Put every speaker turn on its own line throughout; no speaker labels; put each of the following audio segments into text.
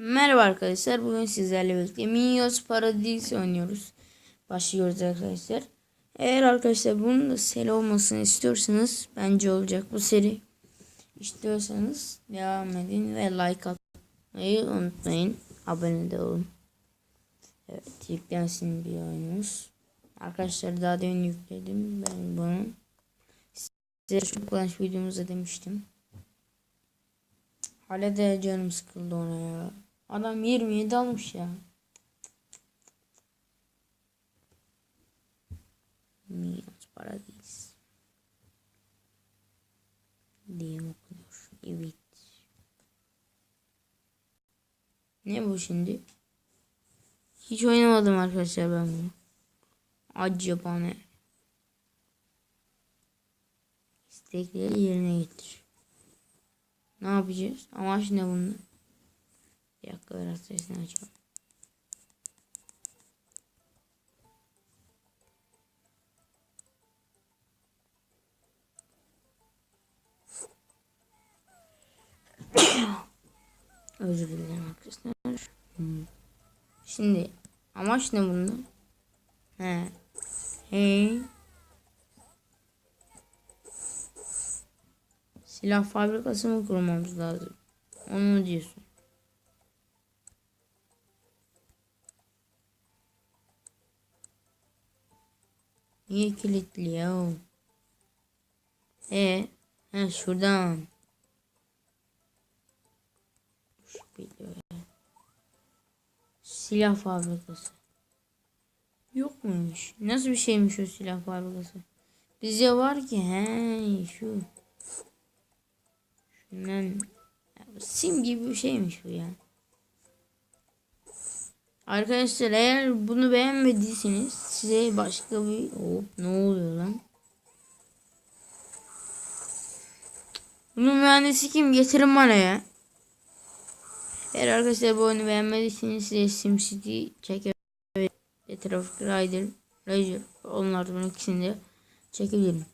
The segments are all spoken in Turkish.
Merhaba arkadaşlar. Bugün sizlerle birlikte Minions Paradise oynuyoruz. Başlıyoruz arkadaşlar. Eğer arkadaşlar bunun da seri olmasını istiyorsanız bence olacak bu seri. İstiyorsanız devam edin ve like atmayı unutmayın. Abone de olun. Evet yüklensin bir oyunumuz. Arkadaşlar daha demin yükledim. Ben bunu size çok kullanış videomuzda demiştim. Hala da canım sıkıldı ona ya. Adam 27 almış ya. Minions Paradise. diye okunuyor. Evet. Ne bu şimdi? Hiç oynamadım arkadaşlar ben bunu. Acaba ne? İstekleri yerine getir. Ne yapacağız? Amaç ne bunun? Bir dakika biraz sesini açalım. Özür dilerim arkadaşlar. Hmm. Şimdi amaç ne bunda? He. He. Silah fabrikası mı kurmamız lazım? Onu mu diyorsun? Niye kilitli ya? E, he şuradan. Şu. Silah fabrikası. Yok muymuş? Nasıl bir şeymiş o silah fabrikası? Bizde var ki he şu. Şundan sim gibi bir şeymiş bu ya. Arkadaşlar eğer bunu beğenmediyseniz size başka bir hop ne oluyor lan? Bunun mühendisi kim? Getirin bana ya. Eğer arkadaşlar bu oyunu beğenmediyseniz size SimCity çekebilirim. Traffic Rider, Razer onlardan ikisini de çekebilirim.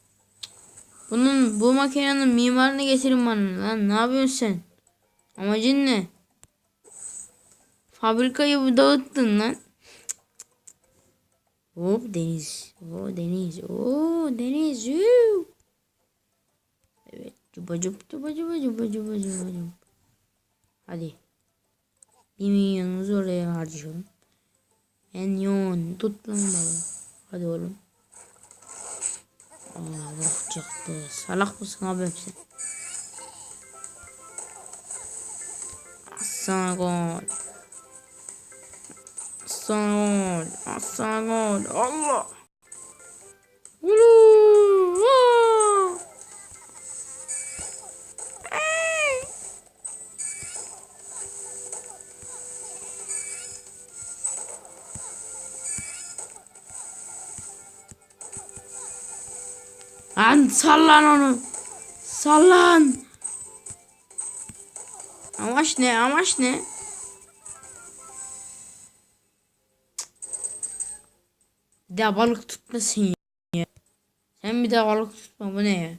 Bunun bu makinenin mimarını getirin bana lan. Ne yapıyorsun sen? Amacın ne? Fabrikayı dağıttın lan. Hop deniz. O deniz. O deniz. Yuh. Evet. Cuba cup cuba cuba cuba cuba cuba. Hadi. Bir milyonumuzu oraya harcayalım. Enyon. Tut lan baba. Hadi oğlum. Allah çıktı. Salak mısın abi sen? Sana gol. Sana gol. Sana gol. Allah. Lan sallan onu. Sallan. Amaç ne? Amaç ne? Bir daha balık tutmasın ya. Sen bir daha balık tutma. Bu ne ya?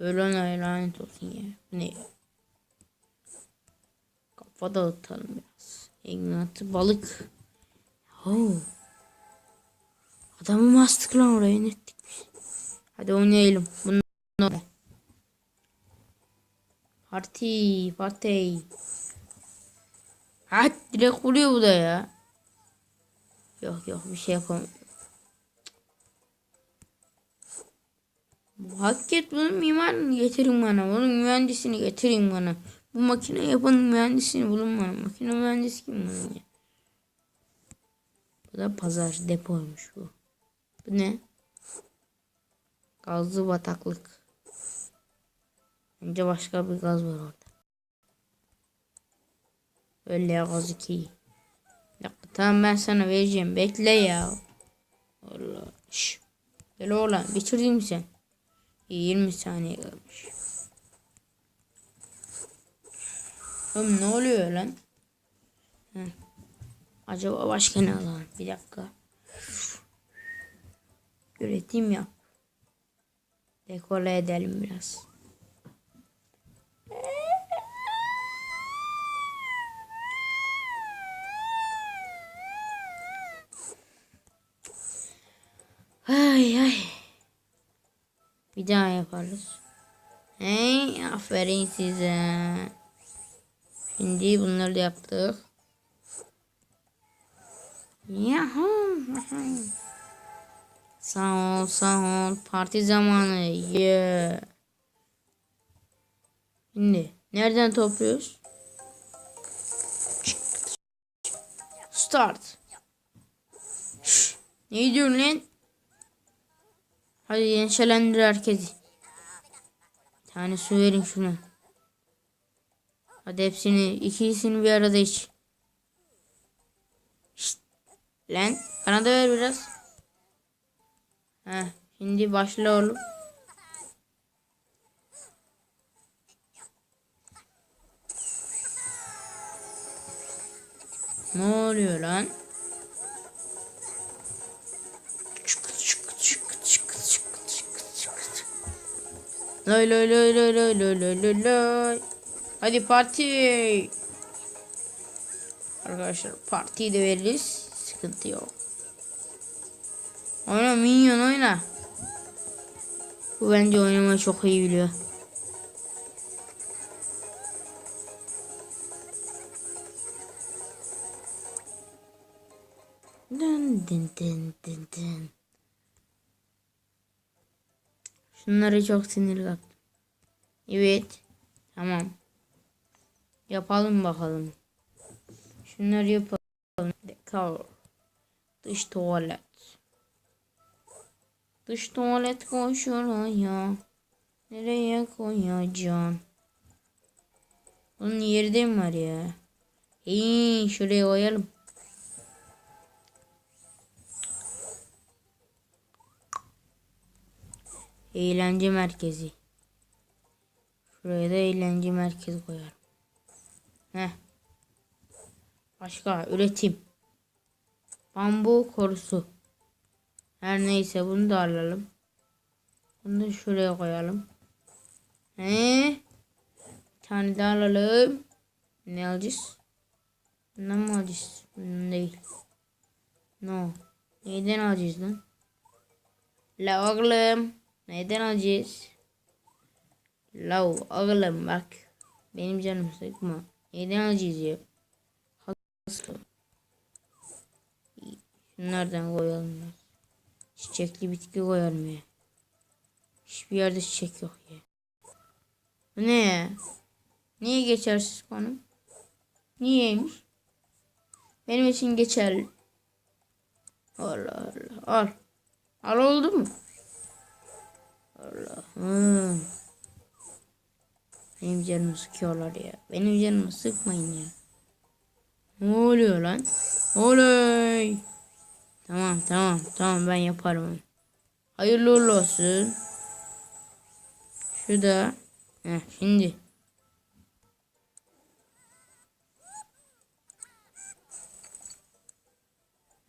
Böyle ona lanet olsun ya. Bu ne ya? Kafa dağıtalım biraz. Ignatı balık. Oh. Adamı bastık lan oraya ne ettik. Hadi oynayalım. Bunu Parti, parti. Ha direkt vuruyor bu da ya. Yok yok bir şey yapamam. Hakikat bunun mimarını getirin bana. Bunun mühendisini getirin bana. Bu makine yapan mühendisini bulun bana. Makine mühendisi kim bunun ya? Bu da pazar depoymuş bu. Bu ne? Gazlı bataklık. Bence başka bir gaz var orada. Öyle gaz 2. Tamam ben sana vereceğim. Bekle ya. Allah. Şş. Gel oğlan bitirdin sen? 20 saniye kalmış. Oğlum ne oluyor lan? Heh. Acaba başka ne alalım? Bir dakika. Üretim yap. Dekore edelim biraz. Ay ay. Bir daha yaparız. Hey aferin size. Şimdi bunları da yaptık. Yahoo. Sağ ol sağ ol. Parti zamanı. Yeah. Şimdi nereden topluyoruz? Start. Şşş, ne diyorsun lan? Hadi gençlendir herkesi. Bir tane su verin şuna. Hadi hepsini, ikisini bir arada iç. Şşt, lan bana da ver biraz. Heh, şimdi başla oğlum. Ne oluyor lan? Lay lay lay lay lay lay lay lay lay. Hadi parti. Arkadaşlar partiyi de veririz. Sıkıntı yok. Oyna minyon oyna. Bu bence oynamayı çok iyi biliyor. Dın dın dın dın dın. Şunları çok sinir kaptım. Evet. Tamam. Yapalım bakalım. Şunları yapalım. Dekor. Dış tuvalet. Dış tuvalet koy şuraya. Nereye koyacağım? Bunun yeri de mi var ya? İyi şuraya koyalım. Eğlence merkezi. Şuraya da eğlence merkezi koyarım. Heh. Başka üretim. Bambu korusu. Her neyse bunu da alalım. Bunu da şuraya koyalım. He? Bir tane daha alalım. Ne alacağız? Ne mi alacağız? Bunun değil. No. Neyden alacağız lan? La oğlum. Neyden alacağız? La oğlum bak. Benim canım sıkma. Neyden alacağız ya? Hasıl. Şunlardan koyalım. ya. Çiçekli bitki koyalım ya. Hiçbir yerde çiçek yok ya. Bu ne ya? Niye geçersiz konum? Niyeymiş? Benim için geçerli. Allah Allah. Al. Al oldu mu? Allah'ım. Benim canımı sıkıyorlar ya. Benim canımı sıkmayın ya. Ne oluyor lan? Oley. Tamam tamam tamam ben yaparım. Hayırlı uğurlu olsun. Şu da. Heh, şimdi.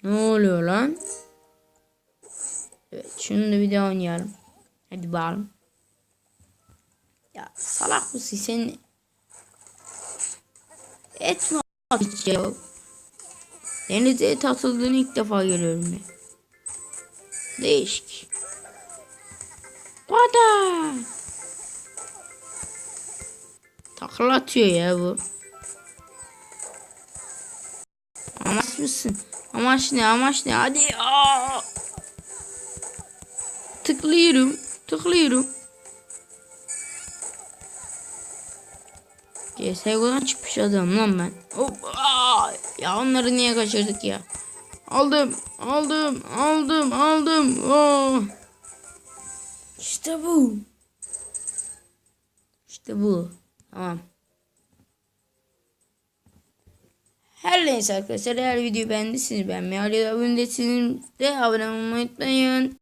Ne oluyor lan? Evet şunu da bir daha oynayalım. Hadi bakalım. Ya salak mısın sen? Et mi hiç ya? Denize et atıldığını ilk defa görüyorum ya. Değişik. Vada. Takla atıyor ya bu. Amaç mısın? Amaç ne? Amaç ne? Hadi. Aa! Tıklıyorum. Tıklıyorum. CSGO'dan çıkmış adam lan ben. Hop! Ya onları niye kaçırdık ya? Aldım, aldım, aldım, aldım. Oh. İşte bu. İşte bu. Tamam. Her neyse arkadaşlar eğer videoyu beğendiyseniz beğenmeyi, abone değilseniz de abone olmayı unutmayın.